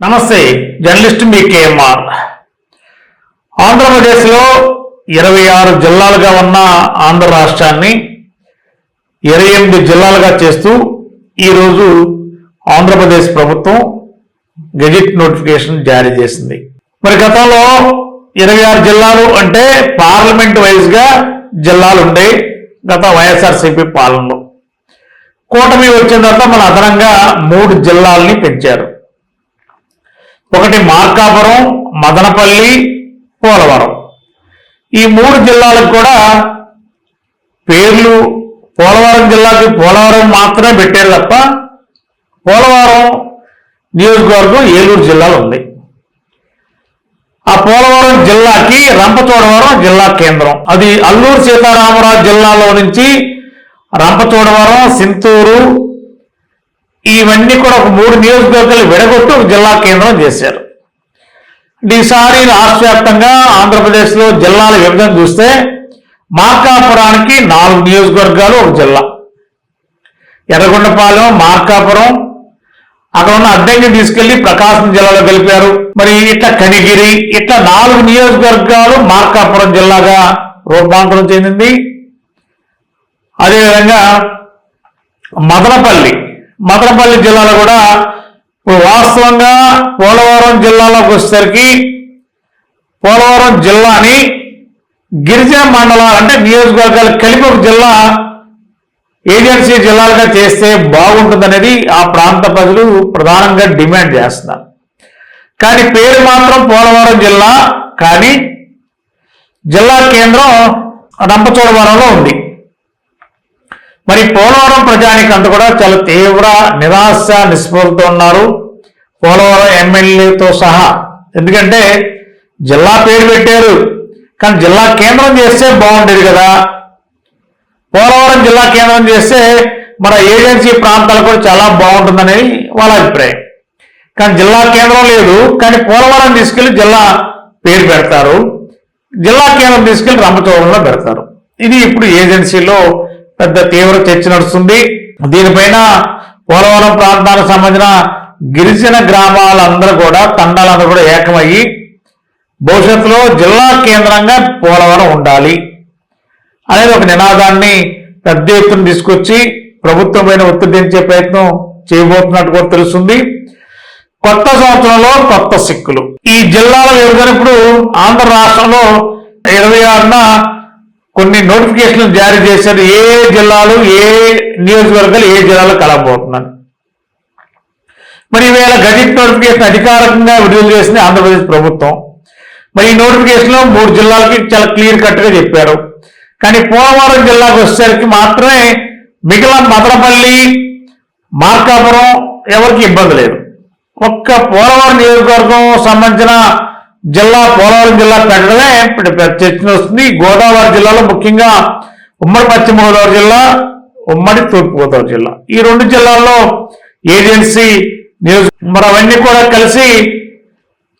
నమస్తే జర్నలిస్ట్ మీ కేఎంఆర్. ఆంధ్రప్రదేశ్లో ఇరవై ఆరు జిల్లాలుగా ఉన్న ఆంధ్ర రాష్ట్రాన్ని ఇరవై ఎనిమిది జిల్లాలుగా చేస్తూ ఈరోజు ఆంధ్రప్రదేశ్ ప్రభుత్వం గెజిట్ నోటిఫికేషన్ జారీ చేసింది. మరి గతంలో ఇరవై ఆరు జిల్లాలు అంటే పార్లమెంట్ వైజ్గా జిల్లాలు ఉండే గత వైఎస్ఆర్సీపీ పాలనలో. కూటమి వచ్చిన తర్వాత మన అదనంగా మూడు జిల్లాలని పెంచారు. ఒకటి మార్కాపురం మదనపల్లి పోలవరం. ఈ మూడు జిల్లాలకు కూడా పేర్లు పోలవరం జిల్లాకి పోలవరం మాత్రమే పెట్టారు తప్ప పోలవరం నియోజకవర్గం ఏలూరు జిల్లాలో ఉంది. ఆ పోలవరం జిల్లాకి రంపచోడవరం జిల్లా కేంద్రం. అది అల్లూరు సీతారామరాజు జిల్లాలో నుంచి రంపచోడవరం సింతూరు ఇవన్నీ కూడా ఒక మూడు నియోజకవర్గాలు విడగొట్టి ఒక జిల్లా కేంద్రం చేశారు. ఈసారి రాష్ట్ర వ్యాప్తంగా ఆంధ్రప్రదేశ్లో జిల్లాల విభజన చూస్తే మార్కాపురానికి నాలుగు నియోజకవర్గాలు ఒక జిల్లా. ఎర్రగొండపాలెం మార్కాపురం అక్కడ ఉన్న అడ్డంకి తీసుకెళ్ళి ప్రకాశం జిల్లాలో కలిపారు మరి ఇట్లా కనిగిరి ఇట్లా నాలుగు నియోజకవర్గాలు మార్కాపురం జిల్లాగా రూపాంతరం చెందింది. అదేవిధంగా మదనపల్లి మదనపల్లి జిల్లాలో కూడా వాస్తవంగా పోలవరం జిల్లాలోకి వచ్చేసరికి పోలవరం జిల్లాని గిరిజన మండలాలు అంటే నియోజకవర్గాలు కలిపి ఒక జిల్లా ఏజెన్సీ జిల్లాలుగా చేస్తే బాగుంటుందనేది ఆ ప్రాంత ప్రజలు ప్రధానంగా డిమాండ్ చేస్తున్నారు. కానీ పేరు మాత్రం పోలవరం జిల్లా కానీ జిల్లా కేంద్రం రంపచోడవరంలో ఉంది. మరి పోలవరం ప్రజానికి అంత కూడా చాలా తీవ్ర నిరాశ నిస్పృహలతో ఉన్నారు. పోలవరం ఎమ్మెల్యేతో సహా. ఎందుకంటే జిల్లా పేరు పెట్టారు. కానీ జిల్లా కేంద్రం చేస్తే బాగుండేది కదా. పోలవరం జిల్లా కేంద్రం చేస్తే మన ఏజెన్సీ ప్రాంతాలు కూడా చాలా బాగుంటుందని వాళ్ళ అభిప్రాయం. కానీ జిల్లా కేంద్రం లేదు. కానీ పోలవరం తీసుకెళ్ళి జిల్లా పేరు పెడతారు. జిల్లా కేంద్రం తీసుకెళ్ళి రంపచోడంలో పెడతారు. ఇది ఇప్పుడు ఏజెన్సీలో పెద్ద తీవ్ర చర్చ నడుస్తుంది. దీనిపైన పోలవరం ప్రాంతాలకు సంబంధించిన గిరిజన గ్రామాలందరూ కూడా తండాలందరూ కూడా ఏకమయ్యి భవిష్యత్తులో జిల్లా కేంద్రంగా పోలవరం ఉండాలి అనేది ఒక నినాదాన్ని పెద్ద ఎత్తున తీసుకొచ్చి ప్రభుత్వం పైన ఒత్తిడి ప్రయత్నం చేయబోతున్నట్టు కూడా తెలుస్తుంది. కొత్త సంవత్సరంలో కొత్త సిక్కులు. ఈ జిల్లాల విభజన ఇప్పుడు ఆంధ్ర రాష్ట్రంలో ఇరవై ఆరున కొన్ని నోటిఫికేషన్లు జారీ చేశారు. ఏ జిల్లాలు ఏ నియోజకవర్గాలు ఏ జిల్లాలో కలగబోతున్నాను మరి ఈవేళ గజెట్ నోటిఫికేషన్ అధికారికంగా విడుదల చేసింది ఆంధ్రప్రదేశ్ ప్రభుత్వం. మరి ఈ నోటిఫికేషన్లో మూడు జిల్లాలకి చాలా క్లియర్ కట్గా చెప్పారు. కానీ పోలవరం జిల్లాకు వచ్చేసరికి మాత్రమే మిగిలిన మదనపల్లి మార్కాపురం ఎవరికి ఇబ్బంది లేదు. ఒక్క పోలవరం నియోజకవర్గం సంబంధించిన జిల్లా పోలవరం జిల్లా పెట్టడమే ఇప్పుడు పెద్ద వస్తుంది. గోదావరి జిల్లాలో ముఖ్యంగా ఉమ్మడి పశ్చిమ గోదావరి జిల్లా ఉమ్మడి తూర్పుగోదావరి జిల్లా. ఈ రెండు జిల్లాల్లో ఏజెన్సీ నియోజక మరి అవన్నీ కూడా కలిసి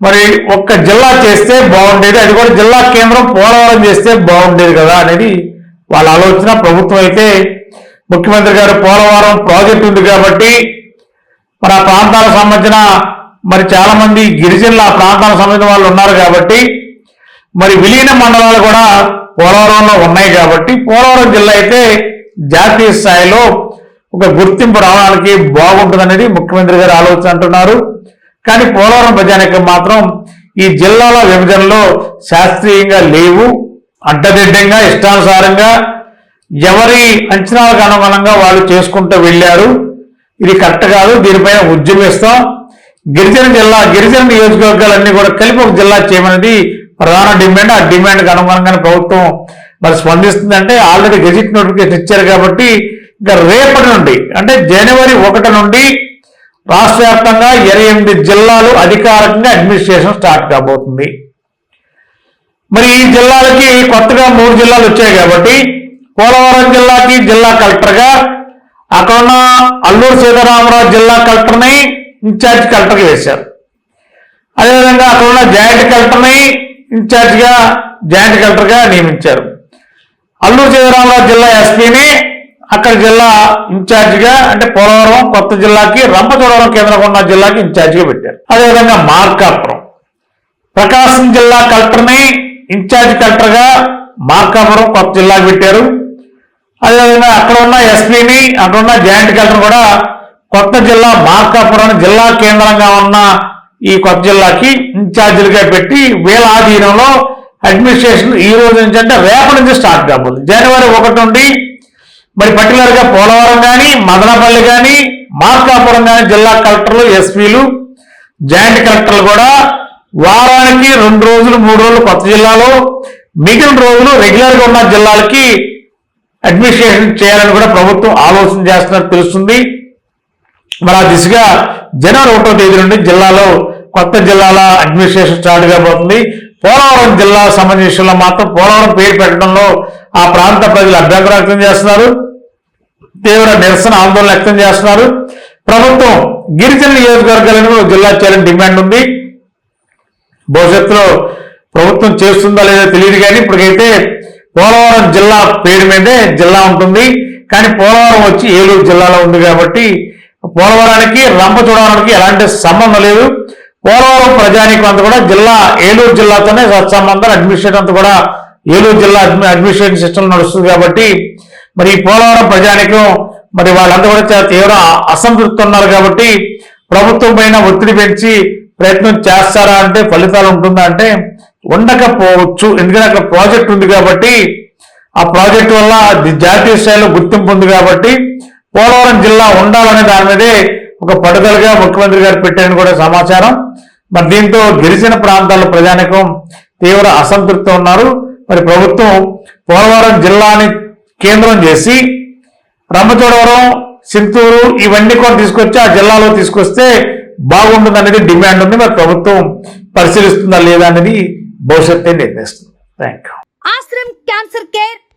మరి ఒక్క జిల్లా చేస్తే బాగుండేది. అది కూడా జిల్లా కేంద్రం పోలవరం చేస్తే బాగుండేది కదా అనేది వాళ్ళ ఆలోచన. ప్రభుత్వం అయితే ముఖ్యమంత్రి గారు పోలవరం ప్రాజెక్ట్ ఉంది కాబట్టి మరి ఆ ప్రాంతాలకు సంబంధించిన మరి చాలా మంది గిరిజనులు ఆ ప్రాంతాల సంబంధించిన వాళ్ళు ఉన్నారు కాబట్టి మరి విలీన మండలాలు కూడా పోలవరంలో ఉన్నాయి కాబట్టి పోలవరం జిల్లా అయితే జాతీయ స్థాయిలో ఒక గుర్తింపు రావడానికి బాగుంటుందనేది ముఖ్యమంత్రి గారు ఆలోచన అంటున్నారు. కానీ పోలవరం ప్రజానికం మాత్రం ఈ జిల్లాల విభజనలో శాస్త్రీయంగా లేవు అడ్డదిడ్డంగా ఇష్టానుసారంగా ఎవరి అంచనాలకు అనుగుణంగా వాళ్ళు చేసుకుంటూ వెళ్ళారు. ఇది కరెక్ట్ కాదు దీనిపైన ఉద్యమిస్తాం. గిరిజన జిల్లా గిరిజన నియోజకవర్గాలన్నీ కూడా కలిపి ఒక జిల్లా చేయమనేది ప్రధాన డిమాండ్. ఆ డిమాండ్కి అనుగుణంగానే ప్రభుత్వం మరి స్పందిస్తుందంటే ఆల్రెడీ గెజిట్ నోటిఫికేషన్ ఇచ్చారు కాబట్టి ఇంకా రేపటి నుండి అంటే జనవరి ఒకటి నుండి రాష్ట్ర వ్యాప్తంగా ఇరవై ఎనిమిది జిల్లాలు అధికారికంగా అడ్మినిస్ట్రేషన్ స్టార్ట్ కాబోతుంది. మరి ఈ జిల్లాలకి కొత్తగా మూడు జిల్లాలు వచ్చాయి కాబట్టి పోలవరం జిల్లాకి జిల్లా కలెక్టర్గా అక్కడ ఉన్న అల్లూరు సీతారామరాజు జిల్లా కలెక్టర్ని ఇన్ఛార్జ్ కలెక్టర్గా వేశారు. అదేవిధంగా అక్కడ ఉన్న జాయింట్ కలెక్టర్ని ఇన్ఛార్జ్గా జాయింట్ కలెక్టర్గా నియమించారు. అల్లూరు సీతారామరాజు జిల్లా ఎస్పీని అక్కడ జిల్లా ఇన్ఛార్జిగా అంటే పోలవరం కొత్త జిల్లాకి రంపచోడవరం కేంద్రంగా ఉన్న జిల్లాకి ఇన్ఛార్జిగా పెట్టారు. అదేవిధంగా మార్కాపురం. ప్రకాశం జిల్లా కలెక్టర్ని ఇన్ఛార్జ్ కలెక్టర్గా మార్కాపురం కొత్త జిల్లాకి పెట్టారు. అదేవిధంగా అక్కడ ఉన్న ఎస్పీని అక్కడ ఉన్న జాయింట్ కలెక్టర్ కూడా కొత్త జిల్లా మార్కాపురం జిల్లా కేంద్రంగా ఉన్న ఈ కొత్త జిల్లాకి ఇన్ఛార్జీలుగా పెట్టి వీళ్ళ ఆధీనంలో అడ్మినిస్ట్రేషన్ ఈ రోజు నుంచి అంటే రేపటి నుంచి స్టార్ట్ కాబోతుంది జనవరి ఒకటి నుండి మరి పర్టికులర్గా పోలవరం కానీ మదనపల్లి కానీ మార్కాపురం కానీ జిల్లా కలెక్టర్లు ఎస్పీలు జాయింట్ కలెక్టర్లు కూడా వారానికి రెండు రోజులు మూడు రోజులు కొత్త జిల్లాలో మిగిలిన రోజులు రెగ్యులర్గా ఉన్న జిల్లాలకి అడ్మినిస్ట్రేషన్ చేయాలని కూడా ప్రభుత్వం ఆలోచన చేస్తున్నట్టు తెలుస్తుంది. మరి ఆ దిశగా జనవరి ఒకటో తేదీ నుండి జిల్లాలో కొత్త జిల్లాల అడ్మినిస్ట్రేషన్ స్టార్ట్ కాబోతుంది. పోలవరం జిల్లా సంబంధించిన మాత్రం పోలవరం పేరు పెట్టడంలో ఆ ప్రాంత ప్రజలు అభ్యంతరం వ్యక్తం చేస్తున్నారు. తీవ్ర నిరసన ఆందోళన వ్యక్తం చేస్తున్నారు. ప్రభుత్వం గిరిజన నియోజకవర్గాలను జిల్లా చేయాలని డిమాండ్ ఉంది. భవిష్యత్తులో ప్రభుత్వం చేస్తుందా లేదో తెలియదు కానీ ఇప్పటికైతే పోలవరం జిల్లా పేరు మీదే జిల్లా ఉంటుంది. కానీ పోలవరం వచ్చి ఏలూరు జిల్లాలో ఉంది కాబట్టి పోలవరానికి చూడడానికి ఎలాంటి సంబంధం లేదు. పోలవరం ప్రజానికి అంతా కూడా జిల్లా ఏలూరు జిల్లాతోనే సత్సంబంధాలు. అడ్మినిస్ట్రేషన్ అంతా కూడా ఏలూరు జిల్లా అడ్మినిస్ట్రేషన్ సిస్టమ్ నడుస్తుంది కాబట్టి మరి పోలవరం ప్రజానికం మరి వాళ్ళంతా కూడా చాలా తీవ్ర అసంతృప్తి ఉన్నారు కాబట్టి ప్రభుత్వం పైన ఒత్తిడి పెంచి ప్రయత్నం చేస్తారా అంటే ఫలితాలు ఉంటుందా అంటే ఉండకపోవచ్చు. ఎందుకంటే అక్కడ ప్రాజెక్ట్ ఉంది కాబట్టి ఆ ప్రాజెక్ట్ వల్ల జాతీయ స్థాయిలో గుర్తింపు ఉంది కాబట్టి పోలవరం జిల్లా ఉండాలనే దాని మీదే ఒక పట్టుదలగా ముఖ్యమంత్రి గారు పెట్టారని కూడా సమాచారం. మరి దీంతో గిరిజన ప్రాంతాల ప్రజానికం తీవ్ర అసంతృప్తి ఉన్నారు. మరి ప్రభుత్వం పోలవరం జిల్లాని కేంద్రం చేసి రమ్మచోడవరం సింతూరు ఇవన్నీ కూడా తీసుకొచ్చి ఆ జిల్లాలో తీసుకొస్తే బాగుంటుంది అనేది డిమాండ్ ఉంది. మరి ప్రభుత్వం పరిశీలిస్తుందా లేదా అనేది భవిష్యత్తే నిర్ణయిస్తుంది. Thank you Ashram cancer care